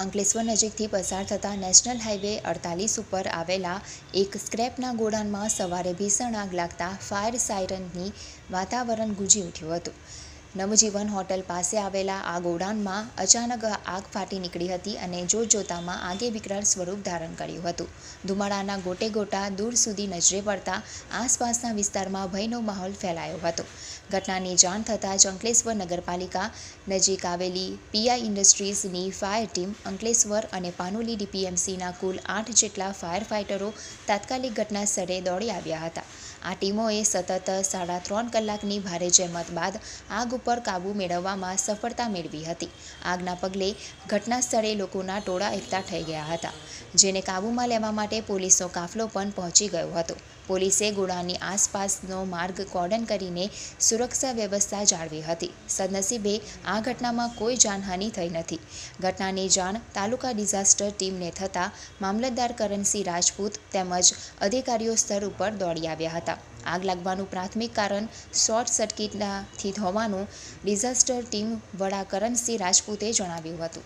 અંકલેશ્વર નજીકથી પસાર થતા નેશનલ હાઈવે અડતાલીસ ઉપર આવેલા એક સ્ક્રેપના ગોડાઉનમાં સવારે ભીષણ આગ લાગતા ફાયર સાયરનની વાતાવરણ ગુંજી ઉઠ્યું હતું. નવજીવન હોટલ પાસે આવેલા આ ગોડાઉનમાં અચાનક આગ ફાટી નીકળી હતી અને જોતજોતામાં આગે વિકરાળ સ્વરૂપ ધારણ કર્યું હતું. ધુમાડાના ગોટે ગોટા દૂર સુધી નજરે પડતા આસપાસના વિસ્તારમાં ભયનો માહોલ ફેલાયો હતો. ઘટનાની જાણ થતાં જ અંકલેશ્વર નગરપાલિકા નજીક આવેલી પીઆઈ ઇન્ડસ્ટ્રીઝની ફાયર ટીમ અંકલેશ્વર અને પાનોલી ડીપીએમસીના કુલ આઠ જેટલા ફાયર ફાઇટરો તાત્કાલિક ઘટના સ્થળે દોડી આવ્યા હતા. આ ટીમોએ સતત સાડા ત્રણ કલાકની ભારે જહેમત બાદ આગ ઉપર કાબૂ મેળવવામાં સફળતા મેળવી હતી. આગના પગલે ઘટના સ્થળે લોકોના ટોળા એકઠા થઈ ગયા હતા, જેને કાબૂમાં લેવા માટે પોલીસનો કાફલો પણ પહોંચી ગયો હતો. પોલીસે ગોળાની આસપાસનો માર્ગ કોર્ડન કરીને સુરક્ષા વ્યવસ્થા જાળવી હતી. સદનસીબે આ ઘટનામાં કોઈ જાનહાનિ થઈ નથી. ઘટનાની જાણ તાલુકા ડિઝાસ્ટર ટીમને થતાં મામલતદાર કરણસિંહ રાજપૂત તેમજ અધિકારીઓ સ્તર ઉપર દોડી આવ્યા હતા. આગ લાગવાનું પ્રાથમિક કારણ શોર્ટ સર્કિટનાથી હોવાનું ડિઝાસ્ટર ટીમ વડા કરણસિંહ રાજપૂતે જણાવ્યું હતું.